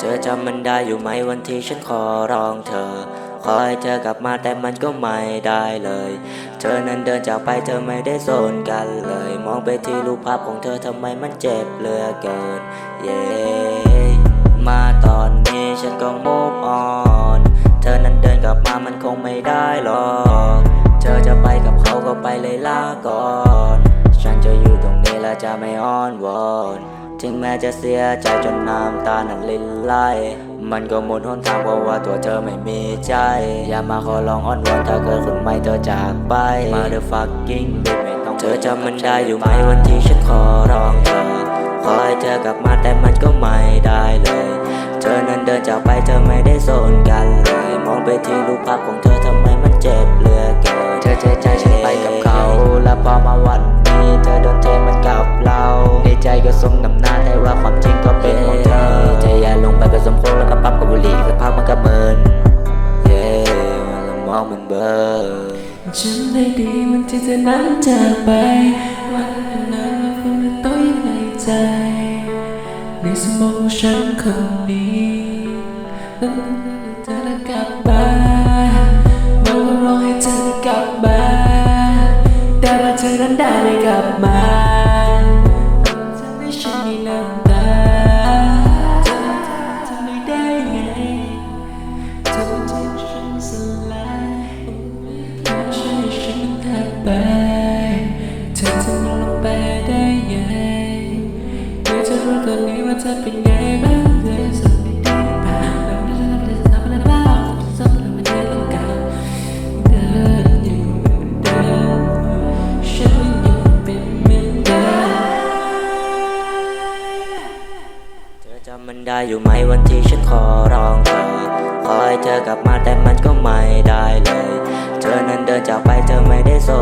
ธอจำมันได้อยู่ไหมวันที่ฉันขอร้องเธอ ขอให้เธอกลับมาแต่มันก็ไม่ได้เลย เธอนั้นเดินจากไปเธอไม่ได้สนกันเลย มองไปที่รูปภาพของเธอทำไมมันเจ็บเหลือเกิน เย้มาตอนนี้ฉันก็ move on เธอนั้นเดินกลับมามันคงไม่ได้หรอก เธอจะไปกับเขาก็ไปเลยลาก่อน ฉันจะอยู่ตรงนี้และจะไม่อ้อนวอน ถึงแม้จะเสียใจจนน้ำตานั้นลินไหลมันก็หมดหนทางเพราะว่าตัวเธอไม่มีใจ อย่ามาขอร้องอ้อนวอนถ้าเกิดคุณไม่เธอจากไป Mother fucking bitch ไม่ต้องเธอจำมันได้อยู่ไหมวันที่ฉันขอร้องเธอขอให้เธอกลับมาแต่มันก็ไม่ได้เลย เธอนั้นเดินจากไปเธอไม่ได้สนกันเลย มองไปที่รูปภาพของเธอทำไมมันเจ็บเหลือเกินเธอเทใจฉันไปกับเขา และพอมาวันนี้เธอโดนเทมันกับเราในใจก็สมน้ำ มองมันเบลอฉันได้ดีมันที่เธอนั้นจากไป วันนั้นคงจะต้องยังในใจ ในสมองฉันคนนี้นั้นเธอจะกลับมามันก็ร้องให้เธอกลับมาแต่ว่าเธอนั้นได้ไม่กลับมาทำให้ฉันมีน้ำ ไป เธอจะมองลงไปได้ยังไงอจะรู้ตอนนี้ว่าเธเป็นไงบ้างำมันได้อยู่ไหมวันที่ฉันขอร้องเธอขอให้เธอกลับมาแต่มันก็ไม่ได้เลย เธอนั้นเดินจากไปเธอไม่ได้สน